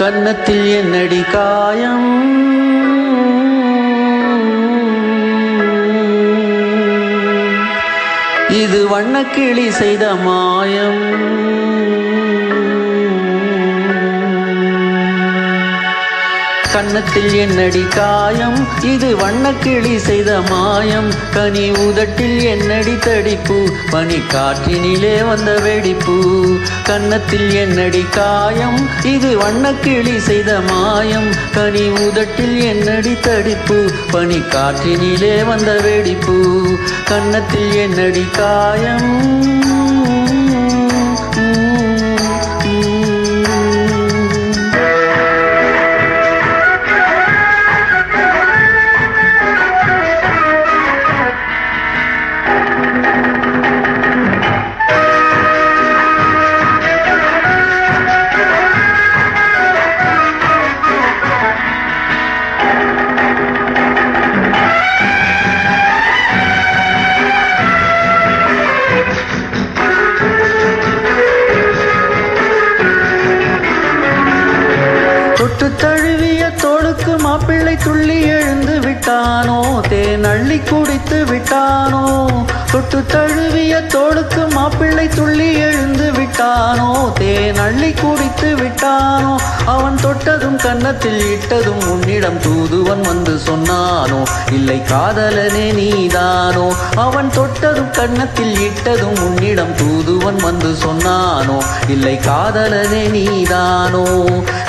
கன்னத்தில் என்னடி காயம்? இது வண்ணக்கிளி செய்த மாயம். கன்னத்தில் என்னடி காயம். இது வண்ணக்கிளி செய்த மாயம். கனி உதட்டில் என்னடி தடிப்பு. பனி காற்றினிலே வந்த வெடிப்பு. கன்னத்தில் என்னடி காயம். இது வண்ணக்கிளி செய்த மாயம். கனி உதட்டில் என்னடி தடிப்பு. பனி காற்றினிலே வந்த வெடிப்பு. கன்னத்தில் என்னடி காயம். தொட்டு தழுவிய தோளுக்கு மாப்பிள்ளை துள்ளி எழுந்து விட்டானோ? தேன் அள்ளி குடித்து விட்டானோ? தொட்டு தழுவிய தோளுக்கு மாப்பிள்ளை துள்ளி எழுந்து விட்டானோ? தேன் அள்ளி குடித்து விட்டானோ? அவன் தொட்டதும் கன்னத்தில் இட்டதும் உன்னிடம் தூதுவன் வந்து சொன்னானோ? இல்லை காதலனே நீதானோ? அவன் தொட்டதும் கன்னத்தில் இட்டதும் உன்னிடம் தூதுவன் வந்து சொன்னானோ? இல்லை காதலனே நீதானோ?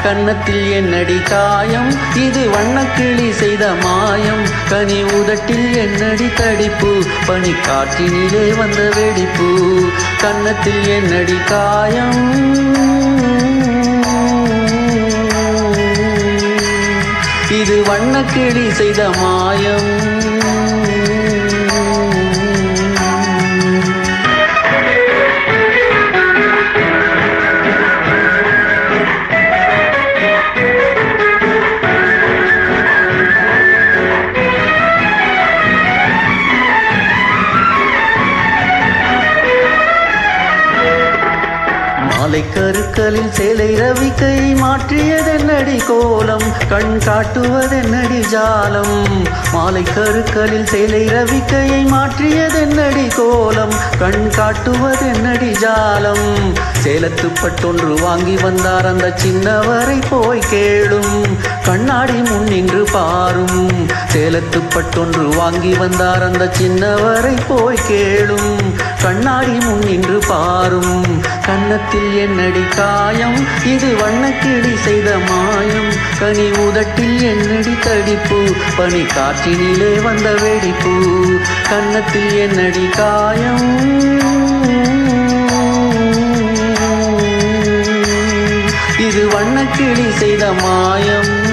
கன்னத்தில் என்னடி காயம்? இது வண்ணக்கிளி செய்த மாயம். கனி உதட்டில் என்னடி தடிப்பு? பனி காற்றினிலே வந்த வெடிப்பு. கன்னத்தில் என்னடி காயம்? வண்ணக்கிளி செய்த மாயம். மாலை கருக்களில் சேலை ரவிக்கை மாற்றியதென்னடி கோலம்? கண் காட்டுவதென்னடி ஜாலம்? மாலை கருக்களில் சேலை ரவிக்கையை மாற்றியதென்னடி கோலம்? கண் காட்டுவதென்னடி ஜாலம்? சேலத்து பட்டொன்று வாங்கி வந்தார் அந்த சின்னவரை போய் கேளும். கண்ணாடி முன் நின்று பாரும். சேலத்து பட்டொன்று வாங்கி வந்தார் அந்த சின்னவரை போய் கேளும். கண்ணாடி முன் நின்று பாரும். கன்னத்தில் என்னடி காயம்? இது வண்ணக்கிளி செய்த மாயம். கனி உதட்டில் என்னடி தடிப்பு? பனி காற்றினிலே வந்த வெடிப்பு. கன்னத்தில் என்னடி காயம்? இது வண்ணக்கிளி செய்த மாயம்.